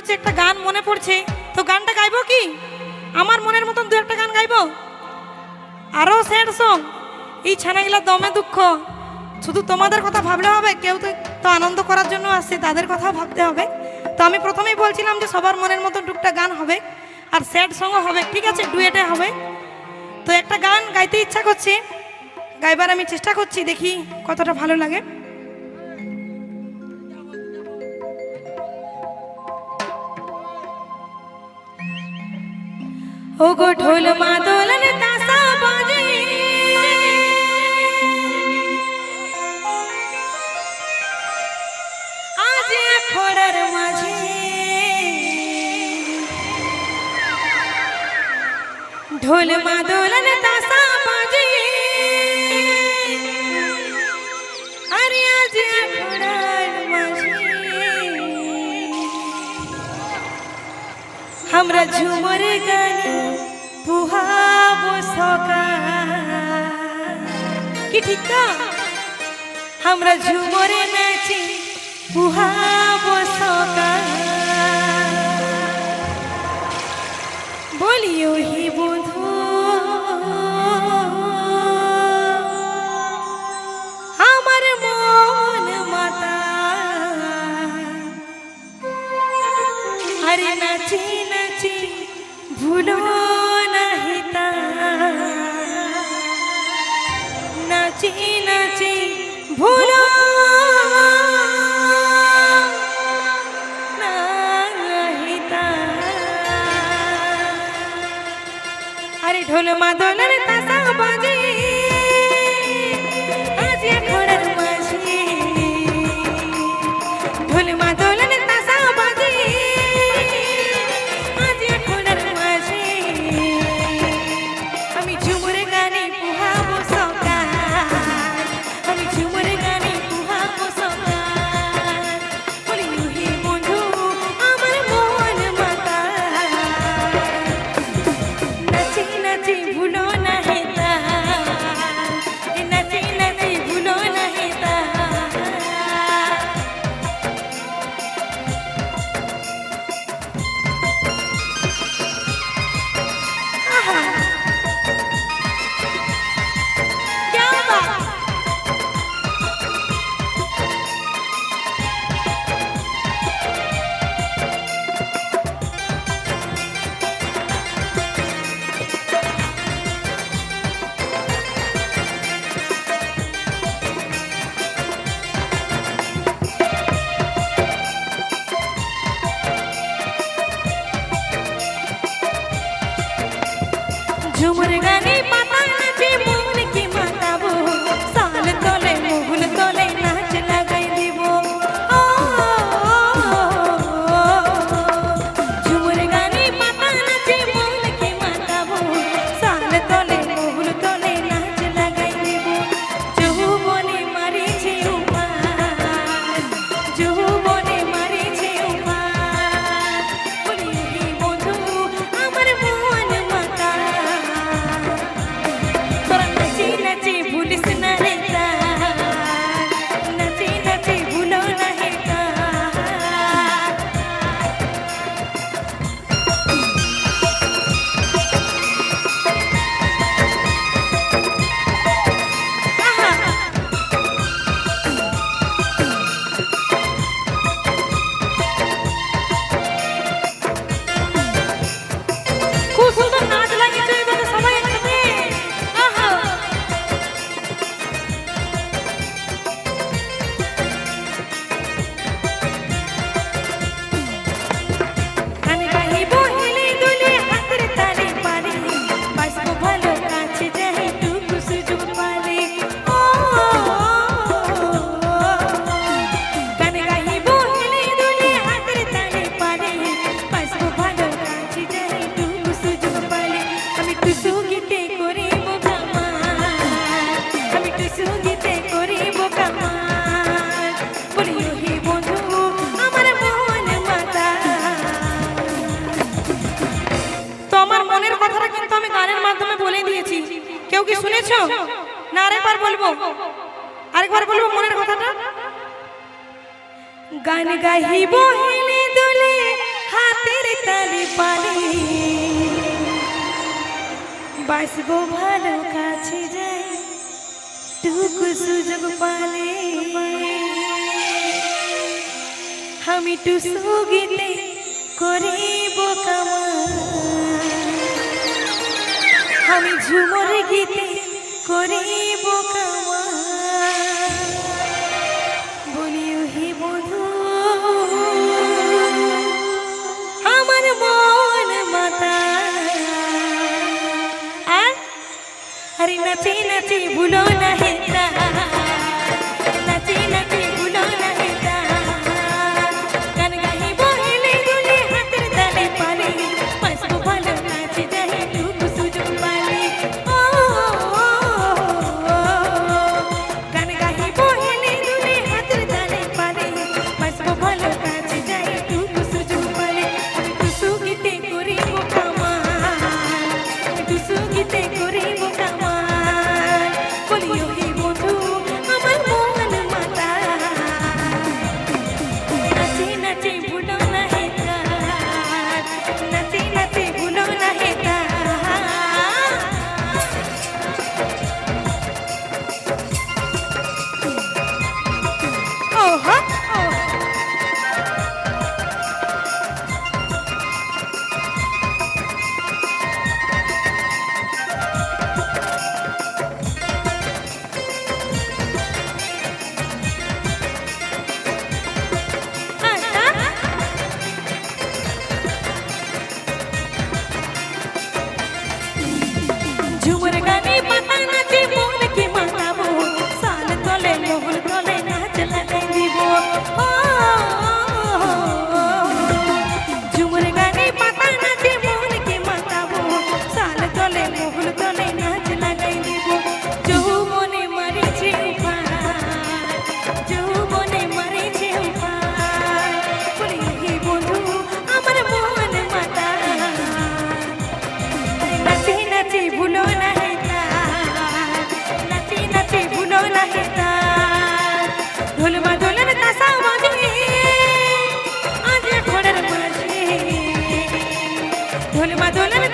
করছি একটা গান মনে পড়ছে। তো গানটা গাইবো কি? আমার মনের মতন দু একটা গান গাইবো? আরও স্যাড সং এই ছানাগুলা দমে দুঃখ। শুধু তোমাদের কথা ভাবলে হবে, কেউ তো তো আনন্দ করার জন্য আসছে, তাদের কথাও ভাবতে হবে। তো আমি প্রথমেই বলছিলাম যে সবার মনের মতন টুকটা গান হবে, আর স্যাড সঙ্গও হবে, ঠিক আছে ডুয়েটে হবে। তো একটা গান গাইতে ইচ্ছা করছে, গাইবার আমি চেষ্টা করছি, দেখি কতটা ভালো লাগে। ও গো ঢোল মাদলন তাসা বাজে আজ খড়ার মাঝে ঢোল মাদলন তাসা বাজে আরে আজ আমরা ঝুমর গানে পুহাবো সকাল কি ঠিক তো আমরা ঝুমরে নাচি পুহাবো সকাল বলি ওহি বধু চিনাচি ভুলা আরে ঢোল মাদলের তা গান গাহিব হেলে দুলে, হাতের তালে পালে। বাসবো ভালো কাছে যাই, টুকু সুযোগ পালে। আমি টুসু গীতে করিব কামা আমি ঝুমর গীতে করিব কামা আরে নাচে নাচে ভুলো না হেতা ঝুমুর গান ধন্যবাদ ধন্যবাদ।